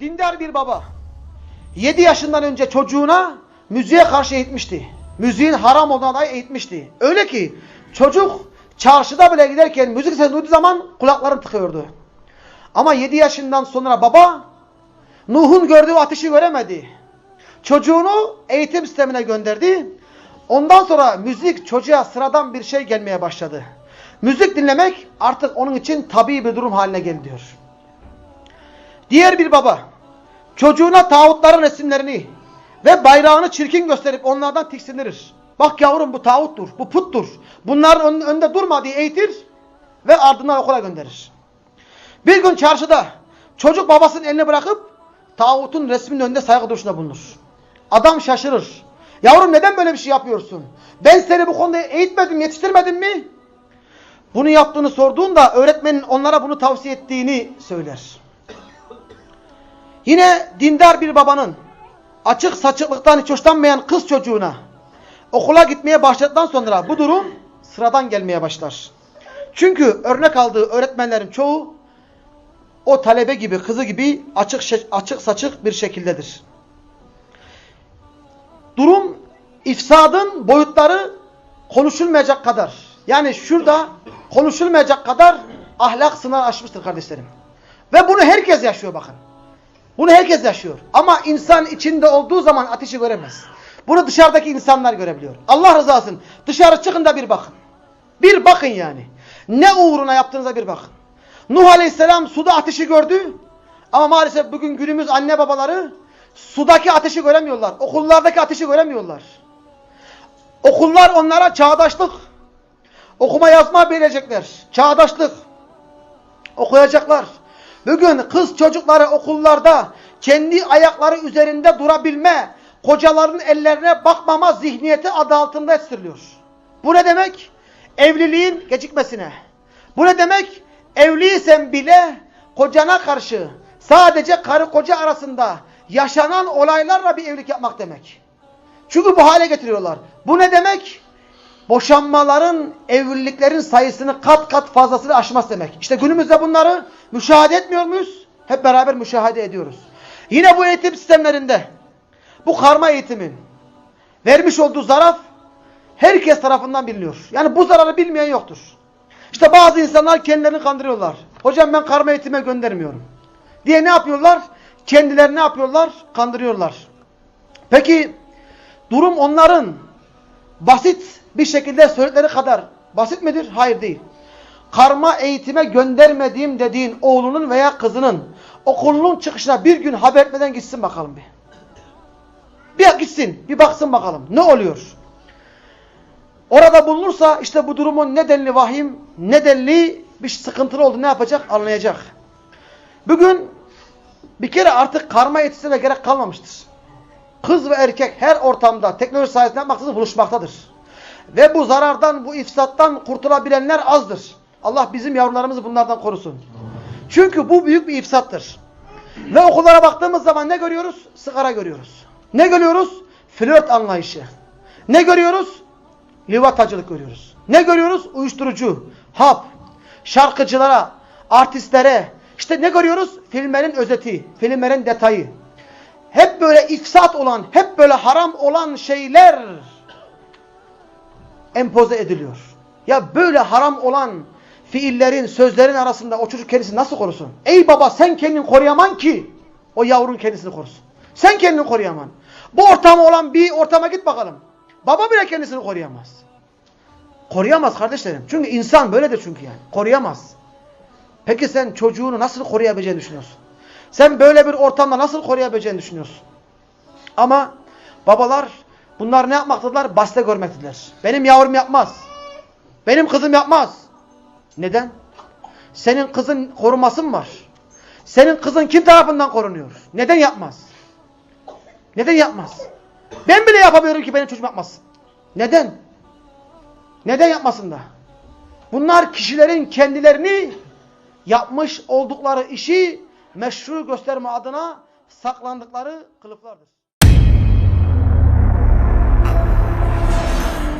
Dindar bir baba 7 yaşından önce çocuğuna müziğe karşı eğitmişti. Müziğin haram olduğuna dair eğitmişti. Öyle ki çocuk çarşıda bile giderken müzik sesi duyduğu zaman kulakları tıkıyordu. Ama 7 yaşından sonra baba Nuh'un gördüğü ateşi göremedi. Çocuğunu eğitim sistemine gönderdi. Ondan sonra müzik çocuğa sıradan bir şey gelmeye başladı. Müzik dinlemek artık onun için tabii bir durum haline geliyor. Diğer bir baba çocuğuna tağutların resimlerini ve bayrağını çirkin gösterip onlardan tiksindirir. Bak yavrum bu tağuttur, bu puttur. Bunların ön- önünde durma diye eğitir ve ardından okula gönderir. Bir gün çarşıda çocuk babasının elini bırakıp tağutun resminin önünde saygı duruşunda bulunur. Adam şaşırır. Yavrum neden böyle bir şey yapıyorsun? Ben seni bu konuda eğitmedim, yetiştirmedim mi? Bunu yaptığını sorduğunda öğretmenin onlara bunu tavsiye ettiğini söyler. Yine dindar bir babanın açık saçıklıktan hiç hoşlanmayan kız çocuğuna okula gitmeye başladıktan sonra bu durum sıradan gelmeye başlar. Çünkü örnek aldığı öğretmenlerin çoğu o talebe gibi, kızı gibi açık açık saçık bir şekildedir. Durum ifsadın boyutları konuşulmayacak kadar. Yani şurada konuşulmayacak kadar ahlak sınırı aşmıştır kardeşlerim. Ve bunu herkes yaşıyor bakın. Bunu herkes yaşıyor. Ama insan içinde olduğu zaman ateşi göremez. Bunu dışarıdaki insanlar görebiliyor. Allah rızası için dışarı çıkın da bir bakın. Bir bakın yani. Ne uğruna yaptığınıza bir bakın. Nuh Aleyhisselam suda ateşi gördü. Ama maalesef bugün günümüz anne babaları sudaki ateşi göremiyorlar. Okullardaki ateşi göremiyorlar. Okullar onlara çağdaşlık, okuma yazma bilecekler. Çağdaşlık. Okuyacaklar. Bugün kız çocukları okullarda kendi ayakları üzerinde durabilme, kocaların ellerine bakmama zihniyeti adı altında yetiştiriliyor. Bu ne demek? Evliliğin gecikmesine. Bu ne demek? Evliysen bile kocana karşı sadece karı koca arasında yaşanan olaylarla bir evlilik yapmak demek. Çünkü bu hale getiriyorlar. Bu ne demek? Boşanmaların, evliliklerin sayısını kat kat fazlasını aşmaz demek. İşte günümüzde bunları müşahede etmiyor muyuz? Hep beraber müşahede ediyoruz. Yine bu eğitim sistemlerinde bu karma eğitimin vermiş olduğu zaraf herkes tarafından biliniyor. Yani bu zararı bilmeyen yoktur. İşte bazı insanlar kendilerini kandırıyorlar. Hocam ben karma eğitime göndermiyorum. Diye ne yapıyorlar? Kendilerini ne yapıyorlar? Kandırıyorlar. Peki durum onların basit bir şekilde söyledikleri kadar basit midir? Hayır değil. Karma eğitime göndermediğim dediğin oğlunun veya kızının okulunun çıkışına bir gün haber etmeden gitsin bakalım bir. Bir gitsin, bir baksın bakalım ne oluyor? Orada bulunursa işte bu durumun nedenli vahim, nedenli bir sıkıntılı oldu ne yapacak? Anlayacak. Bugün bir kere artık karma eğitimine gerek kalmamıştır. Kız ve erkek her ortamda teknoloji sayesinde yapmaksızın buluşmaktadır. Ve bu zarardan, bu ifsattan kurtulabilenler azdır. Allah bizim yavrularımızı bunlardan korusun. Çünkü bu büyük bir ifsattır. Ve okullara baktığımız zaman ne görüyoruz? Sigara görüyoruz. Ne görüyoruz? Flört anlayışı. Ne görüyoruz? Livatacılık görüyoruz. Ne görüyoruz? Uyuşturucu, hap, şarkıcılara, artistlere. İşte ne görüyoruz? Filmlerin özeti, filmlerin detayı. Hep böyle ifsat olan, hep böyle haram olan şeyler empoze ediliyor. Ya böyle haram olan fiillerin, sözlerin arasında o çocuk kendisini nasıl korusun? Ey baba sen kendini koruyaman ki o yavrun kendisini korusun. Sen kendini koruyaman. Bu ortama olan bir ortama git bakalım. Baba bile kendisini koruyamaz. Koruyamaz kardeşlerim. Çünkü insan böyledir çünkü yani. Koruyamaz. Peki sen çocuğunu nasıl koruyabileceğini düşünüyorsun? Sen böyle bir ortamda nasıl koruyabileceğini düşünüyorsun? Ama babalar bunlar ne yapmaktadılar? Baste görmektedirler. Benim yavrum yapmaz. Benim kızım yapmaz. Neden? Senin kızın koruması mı var? Senin kızın kim tarafından korunuyor? Neden yapmaz? Neden yapmaz? Ben bile yapamıyorum ki benim çocuğum yapmasın. Neden? Neden yapmasın da? Bunlar kişilerin kendilerini yapmış oldukları işi meşru gösterme adına saklandıkları kılıflardır.